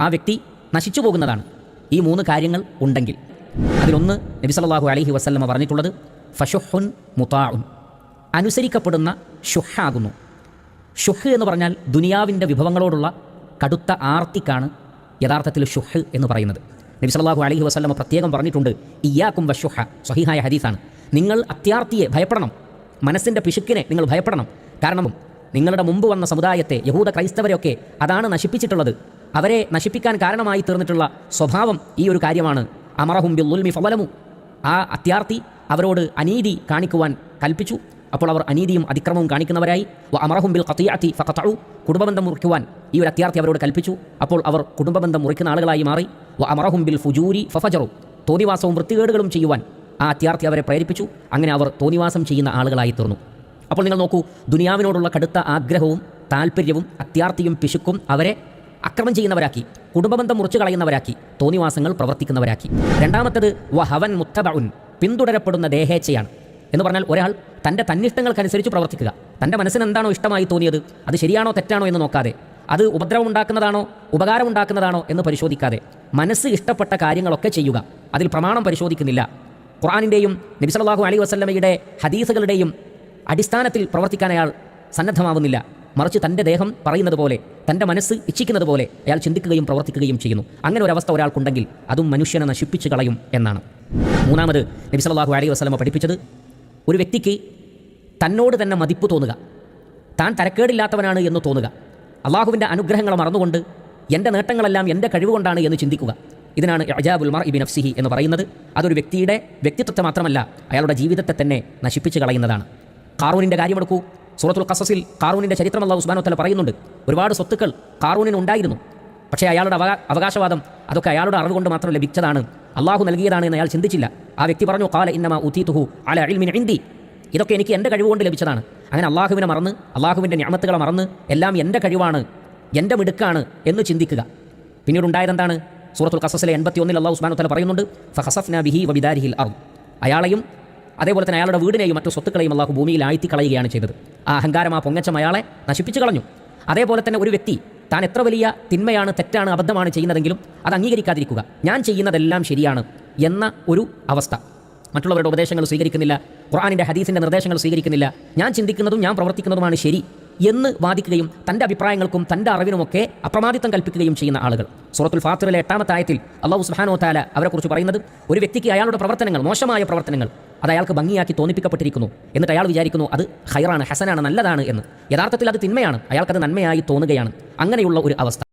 ആ വ്യക്തി നശിച്ചു പോകുന്നതാണ്. ഈ മൂന്ന് കാര്യങ്ങൾ ഉണ്ടെങ്കിൽ. അതിലൊന്ന് നബി അലഹി വസല്ലമ പറഞ്ഞിട്ടുള്ളത് ഫഷുഹുൻ മുതാഉൻ അനുസരിക്കപ്പെടുന്ന ഷുഹാകുന്നു. ഷുഹ് എന്ന് പറഞ്ഞാൽ ദുനിയാവിന്റെ വിഭവങ്ങളോടുള്ള കടുത്ത ആർത്തിക്കാണ് യഥാർത്ഥത്തിൽ ഷുഹ് എന്ന് പറയുന്നത്. നബി സല്ലല്ലാഹു അലൈഹി വസല്ലമ പ്രത്യേകം പറഞ്ഞിട്ടുണ്ട് ഇയാക്കും വഷുഹ സഹിഹായ ഹദീസാണ്. നിങ്ങൾ അത്യാർത്തിയെ ഭയപ്പെടണം. മനസ്സിന്റെ പിശുക്കിനെ നിങ്ങൾ ഭയപ്പെടണം. കാരണം നിങ്ങളുടെ മുമ്പ് വന്ന സമുദായത്തെ യഹൂദ ക്രൈസ്തവരെയൊക്കെ അതാണ് നശിപ്പിച്ചിട്ടുള്ളത്. അവരെ നശിപ്പിക്കാൻ കാരണമായി തീർന്നിട്ടുള്ള സ്വഭാവം ഈ ഒരു കാര്യമാണ്. അമറഹും ബിൽ ഫവലമു. ആ അത്യാർത്ഥി അവരോട് അനീതി കാണിക്കുവാൻ കൽപ്പിച്ചു. അപ്പോൾ അവർ അനീതിയും അതിക്രമവും കാണിക്കുന്നവരായി. അമറഹും ബിൽ ഖത്തിയാത്തി ഫഖത്തഉ കുടുംബബന്ധം മുറിക്കുവാൻ ഈ ഒരു അത്യാർത്ഥി അവരോട് കൽപ്പിച്ചു. അപ്പോൾ അവർ കുടുംബബന്ധം മുറിക്കുന്ന ആളുകളായി മാറി. വ അമറഹും ബിൽ ഫുജൂരി ഫഫജറു. തോന്നിവാസവും വൃത്തികേടുകളും ചെയ്യുവാൻ ആ അത്യാർത്ഥി അവരെ പ്രേരിപ്പിച്ചു. അങ്ങനെ അവർ തോന്നിവാസം ചെയ്യുന്ന ആളുകളായി തീർന്നു. അപ്പോൾ നിങ്ങൾ നോക്കൂ ദുനിയാവിനോടുള്ള കടുത്ത ആഗ്രഹവും താല്പര്യവും അത്യാർത്ഥിയും പിശുക്കും അവരെ അക്രമം ചെയ്യുന്നവരാക്കി കുടുംബബന്ധം മുറിച്ചു കളയുന്നവരാക്കി തോന്നിവാസങ്ങൾ പ്രവർത്തിക്കുന്നവരാക്കി. രണ്ടാമത്തത് വഹവൻ മുത്തബഉൻ പിന്തുടരപ്പെടുന്ന ദേഹേച്ഛയാണ്. എന്ന് പറഞ്ഞാൽ ഒരാൾ തന്റെ തന്നിഷ്ടങ്ങൾക്കനുസരിച്ച് പ്രവർത്തിക്കുക. തന്റെ മനസ്സിന് എന്താണോ ഇഷ്ടമായി തോന്നിയത് അത് ശരിയാണോ തെറ്റാണോ എന്ന് നോക്കാതെ അത് ഉപദ്രവം ഉണ്ടാക്കുന്നതാണോ ഉപകാരം ഉണ്ടാക്കുന്നതാണോ എന്ന് പരിശോധിക്കാതെ മനസ്സ് ഇഷ്ടപ്പെട്ട കാര്യങ്ങളൊക്കെ ചെയ്യുക. അതിൽ പ്രമാണം പരിശോധിക്കുന്നില്ല. ഖുറാനിന്റെയും നബി അലി വസ്ലമയുടെ ഹദീസുകളുടെയും അടിസ്ഥാനത്തിൽ പ്രവർത്തിക്കാൻ അയാൾ സന്നദ്ധമാവുന്നില്ല. മറിച്ച് തന്റെ ദേഹം പറയുന്നത് പോലെ തന്റെ മനസ്സ് ഇച്ഛിക്കുന്നത് പോലെ അയാൾ ചിന്തിക്കുകയും പ്രവർത്തിക്കുകയും ചെയ്യുന്നു. അങ്ങനെ ഒരവസ്ഥ ഒരാൾക്കുണ്ടെങ്കിൽ അതും മനുഷ്യനെ നശിപ്പിച്ചു കളയും എന്നാണ്. മൂന്നാമത് നബി സല്ലല്ലാഹു അലൈഹി വസല്ലമ പഠിപ്പിച്ചത് ഒരു വ്യക്തിക്ക് തന്നോട് തന്നെ മതിപ്പ് തോന്നുക. താൻ തരക്കേടില്ലാത്തവനാണ് എന്ന് തോന്നുക. അള്ളാഹുവിന്റെ അനുഗ്രഹങ്ങൾ മറന്നുകൊണ്ട് എന്റെ നേട്ടങ്ങളെല്ലാം എന്റെ കഴിവുകൊണ്ടാണ് എന്ന് ചിന്തിക്കുക. ഇതിനാണ് അജാബുൽ മർ ഇബിൻ നഫ്സിഹി എന്ന് പറയുന്നത്. അതൊരു വ്യക്തിയുടെ വ്യക്തിത്വത്തെ മാത്രമല്ല അയാളുടെ ജീവിതത്തെ തന്നെ നശിപ്പിച്ച് കളയുന്നതാണ്. കാറൂനിന്റെ കാര്യമെടുക്കൂ സൂറത്തുൽ ഖസസിൽ കാറൂനിന്റെ ചരിത്രം അള്ളാഹു തആല പറയുന്നുണ്ട്. ഒരുപാട് സ്വത്തുക്കൾ കാറൂനിന് ഉണ്ടായിരുന്നു. പക്ഷേ അയാളുടെ അവകാശവാദം അതൊക്കെ അയാളുടെ അറിവ് കൊണ്ട് മാത്രം ലഭിച്ചതാണ്. അള്ളാഹു നൽകിയതാണ് എന്ന് അയാൾ ചിന്തിച്ചില്ല. ആ വ്യക്തി പറഞ്ഞു കാല ഇന്നമ ഉതീതുഹു അല അൽമിൻ ഇന്ദി ഇതൊക്കെ എനിക്ക് എന്റെ കഴിവുകൊണ്ട് ലഭിച്ചതാണ്. അങ്ങനെ അള്ളാഹുവിനെ മറന്ന് അള്ളാഹുവിന്റെ ഞാമത്തുകളെ മറന്ന് എല്ലാം എന്റെ കഴിവാണ് എന്റെ മിടുക്കാണ് എന്ന് ചിന്തിക്കുക. പിന്നീട് ഉണ്ടായതെന്താണ് സൂറത്തുൽ ഖസസിലെ എൺപത്തി ഒന്നിൽ അള്ളാഹു തആല പറയുന്നുണ്ട് ഫഹസഫ്ന ബിഹി വബിദാരിഹിൽ അർ അയാളെയും അതേപോലെ തന്നെ അയാളുടെ വീടിനെയും മറ്റു സ്വത്തുക്കളെയും അള്ളാഹു ഭൂമിയിൽ ആഴ്ത്തി കളയുകയാണ് ചെയ്തത്. ആ അഹങ്കാരം ആ പൊങ്ങച്ചം അയാളെ നശിപ്പിച്ചു കളഞ്ഞു. അതേപോലെ തന്നെ ഒരു വ്യക്തി താൻ എത്ര വലിയ തിന്മയാണ് തെറ്റാണ് അബദ്ധമാണ് ചെയ്യുന്നതെങ്കിലും അത് അംഗീകരിക്കാതിരിക്കുക. ഞാൻ ചെയ്യുന്നതെല്ലാം ശരിയാണ് എന്ന ഒരു അവസ്ഥ. മറ്റുള്ളവരുടെ ഉപദേശങ്ങൾ സ്വീകരിക്കുന്നില്ല ഖുർആാനിന്റെ ഹദീസിന്റെ നിർദ്ദേശങ്ങൾ സ്വീകരിക്കുന്നില്ല. ഞാൻ ചിന്തിക്കുന്നതും ഞാൻ പ്രവർത്തിക്കുന്നതുമാണ് ശരി. എന്ന് വാദിക്കുകയും തന്റെ അഭിപ്രായങ്ങൾക്കും തന്റെ അറിവിനുമൊക്കെ അപ്രമാദിത്വം കൽപ്പിക്കുകയും ചെയ്യുന്ന ആളുകൾ. സൂറത്തുൽ ഫാത്തിറിലെ എട്ടാമത്തെ ആയത്തിൽ അള്ളാഹു സുഹാനോ താല അവരെക്കുറിച്ച് പറയുന്നത് ഒരു വ്യക്തിക്ക് അയാളുടെ പ്രവർത്തനങ്ങൾ മോശമായ പ്രവർത്തനങ്ങൾ അത് അയാൾക്ക് ഭംഗിയാക്കി തോന്നിപ്പിക്കപ്പെട്ടിരിക്കുന്നു എന്നിട്ട് അയാൾ വിചാരിക്കുന്നു അത് ഹൈറാണ് ഹസനാണ് നല്ലതാണ് എന്ന്. യഥാർത്ഥത്തിൽ അത് തിന്മയാണ് അയാൾക്കത് നന്മയായി തോന്നുകയാണ്. അങ്ങനെയുള്ള ഒരു അവസ്ഥ.